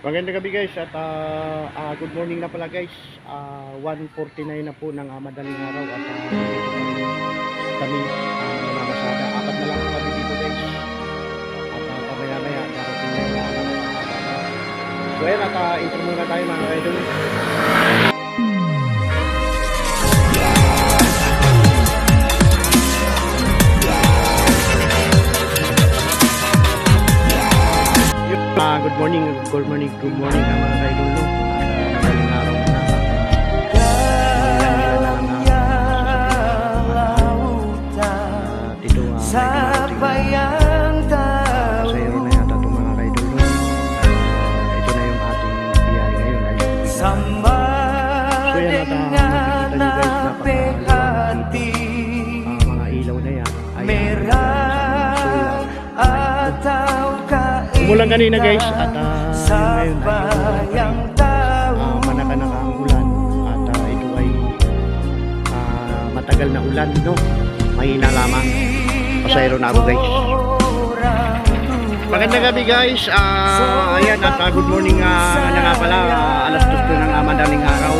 Magandang gabi guys at ah, ah, good morning na pala guys. Ah, 1.49 na po ng ah, madaling araw at dito kami uh, namamasada. Apat na lang kami dito guys. At uh, pamaya maya darating na mga So ayan at ah, intro muna tayo mga idol. Ah, good morning, good morning, good morning ah, mga idol no. At ah, madaling araw na. At ito ah, Sa may bayang Umulan kanina guys. At Sa yun ngayon ay tao. Ah, manakanaka ang ulan. At ah, ito ay ah, matagal na ulan no? Mahina lamang pasayro na ako guys. Magandang gabi guys. Ah, ayan at ah, good morning ah, na nga pala ah, alas 2 po ng ah, madaling araw.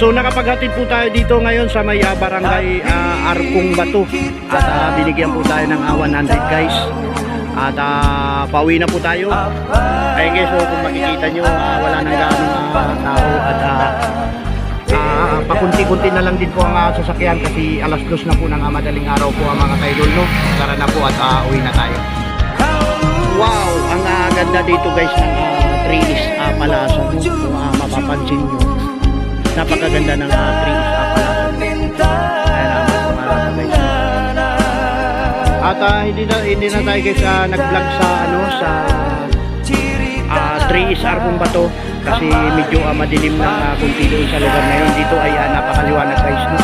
So nakapaghatid po tayo dito ngayon sa may ah, barangay ah, Arkong Bato. At ah, binigyan po tayo ng ah, 100 guys at ah, pauwi na po tayo ayun guys so kung makikita nyo ah, wala nang gaano ah, tao at ah, Ah, pakunti-kunti na lang din po ang ah, sasakyan kasi alas dos na po ng ah, madaling araw po ang mga kaidol no. Tara na po at ah, uwi na tayo. Wow, ang ah, ganda dito guys ng uh, trees uh, palasa no. Kung ah, mapapansin nyo. Napakaganda ng uh, trees uh, palasa. Ah, hindi na hindi na tayo guys ah, nag-vlog sa ano sa ah, 3 SR kung ba to. Kasi medyo ah, madilim na uh, kunti doon sa lugar na yun. Dito ay ah, napakaliwanag guys no?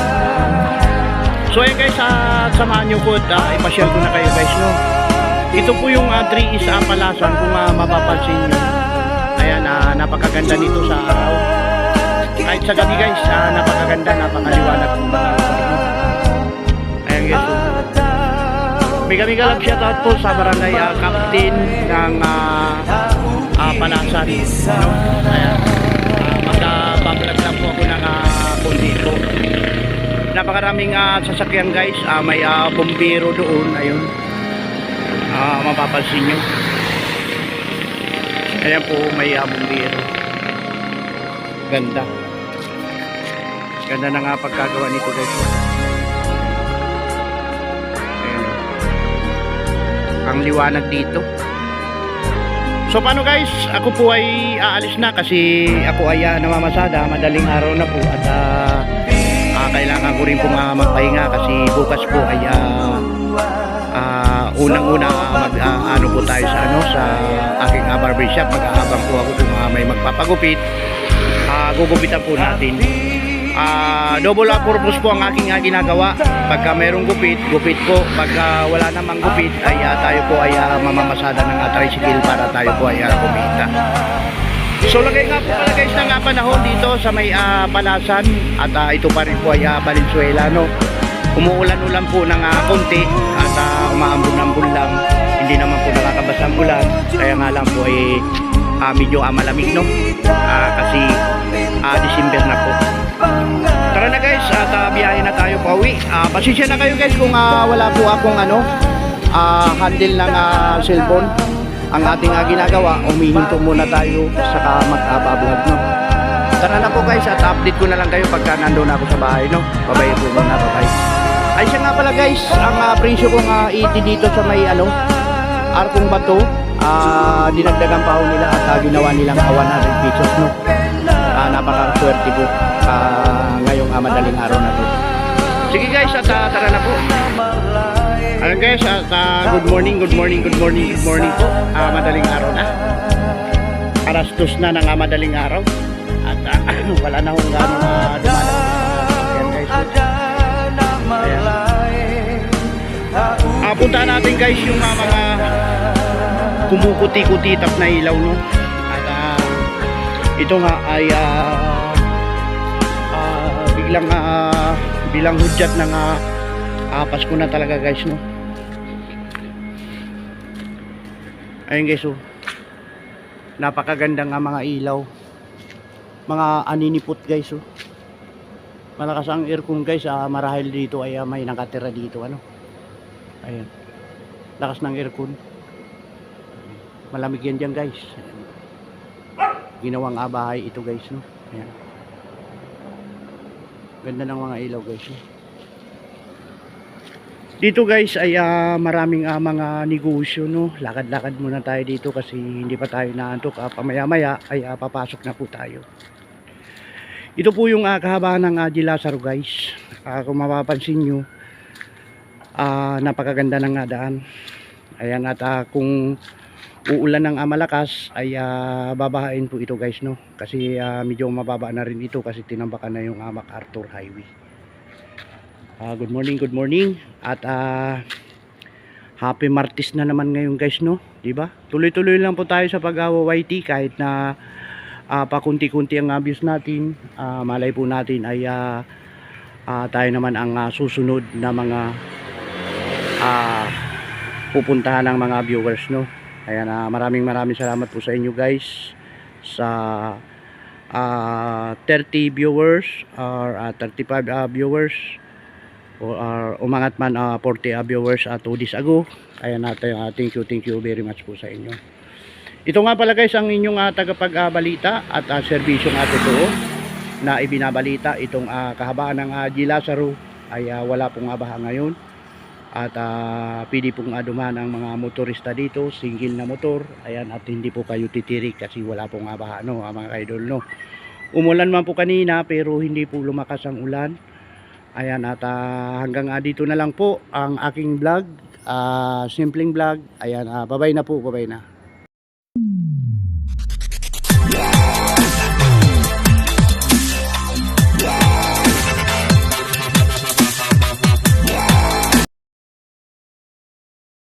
so ayun guys ah, samahan nyo po at ah, ipasyal ko na kayo guys no? Ito po yung uh, 3 is ah, palasan kung ah, mapapansin nyo ayan ah, napakaganda nito sa araw. Kahit sa gabi guys ah, napakaganda napakaliwanag kung mga ayan guys so, Mega love shoutout po sa barangay uh, captain ng uh, uh, Palasan. No? Ayan. Uh, Magka-bablog lang po ako ng uh, kundi po. Napakaraming uh, sasakyan guys. Uh, may uh, bombero doon. Ayun. Uh, mapapansin nyo. Ayan po may uh, bombero. Ganda. Ganda na nga pagkagawa nito guys. Ang liwanag dito. So paano guys, ako po ay aalis na kasi ako ay ah, namamasada, madaling araw na po at ah, ah, kailangan ko rin pong ah, magpahinga kasi bukas po ay ah, ah, unang-una ah, mag ah, ano po tayo sa ano sa aking ah, barbershop, mag-aabang po ako kung ah, may magpapagupit. Ah, gugupitan po natin. Ah, double ah, purpose po ang aking ah, ginagawa. Pagka mayroong gupit, gupit po. Pagka wala namang gupit, ay ah, tayo po ay ah, mamamasada ng ah, tricycle para tayo po ay ah, kumita. So lagay nga po pala guys ng ah, panahon dito sa may ah, palasan at ah, ito pa rin po ay ah, Valenzuela no. Umuulan-ulan po ng ah, konti at uh, umaambon-ambon lang. Hindi naman po nakakabasa ang ulan. Kaya nga lang po ay ah, medyo ah, malamig no. Ah, kasi ah, December na po. Pauwi. Uh, pasensya na kayo guys kung ah, wala po akong ano, ah, handle ng ah, cellphone. Ang ating ah, ginagawa, umihinto muna tayo saka mag-abablog no. Tara na po guys at update ko na lang kayo pagka nandun ako sa bahay no. Babay po muna, babay. Ay siya nga pala guys, ang uh, presyo kong uh, iti dito sa may ano, Arkong Bato, ah dinagdagan pa ho nila at ah, ginawa nilang ah, 100 pesos no. Ah, napakaswerte ko ah, ngayong ah, madaling araw na to. Sige guys, at ah, tara na po. Ayan guys, at ah, good morning, good morning, good morning, good morning po. Ah, madaling araw na. Dos na ng ah, madaling araw. At ah, wala na akong gano'ng uh, Ayan guys. Ah, punta natin guys yung ah, mga kumukuti-kutitap na ilaw no. At ah, ito nga ay ah, ah, biglang ah, bilang hudyat ng ah, ah, Pasko na talaga guys no. Ayun guys oh. napakaganda nga mga ilaw. Mga aninipot guys oh. malakas ang aircon guys ah, marahil dito ay ah, may nakatira dito ano? Ayan lakas ng aircon. Malamig yan dyan guys. Ginawang ah, bahay ito guys no? Ayan ganda ng mga ilaw guys. Dito guys ay ah, maraming ah, mga negosyo no? Lakad-lakad muna tayo dito kasi hindi pa tayo naantok ah, pamaya-maya ay ah, papasok na po tayo. Ito po yung ah, kahabaan ng uh, Lazaro guys. Ah, kung mapapansin nyo ah, napakaganda ng ah, daan. Ayan at ah, kung uulan ng ah, malakas ay ah, babahain po ito guys no? Kasi ah, medyo mababa na rin ito kasi tinambakan na yung ah, MacArthur Highway. Ah, good morning good morning. At ah, happy Martis na naman ngayon guys no? Di ba? Tuloy-tuloy lang po tayo sa pag-YT kahit na ah, pakunti-kunti ang ah, views natin. Ah, malay po natin ay ah, ah, tayo naman ang ah, susunod na mga ah, pupuntahan ng mga viewers no Ayan, ah, maraming maraming salamat po sa inyo guys sa ah, 30 viewers or ah, 35 ah, viewers or ah, umangat man ah, 40 ah, viewers uh, 2 days ago. Ayan natin, ah, thank you, thank you very much po sa inyo. Ito nga pala guys ang inyong uh, tagapagbalita at uh, serbisyong uh, totoo na ibinabalita itong ah, kahabaan ng uh, G. Ay ah, wala pong abaha ngayon at uh, pwede pong aduman ang mga motorista dito single na motor. Ayan at hindi po kayo titirik kasi wala pong abaha no ah, mga idol no? Umulan man po kanina pero hindi po lumakas ang ulan. Ayan at ah, hanggang ah, dito na lang po ang aking vlog ah, simpleng vlog. Ayan uh, babay na po babay na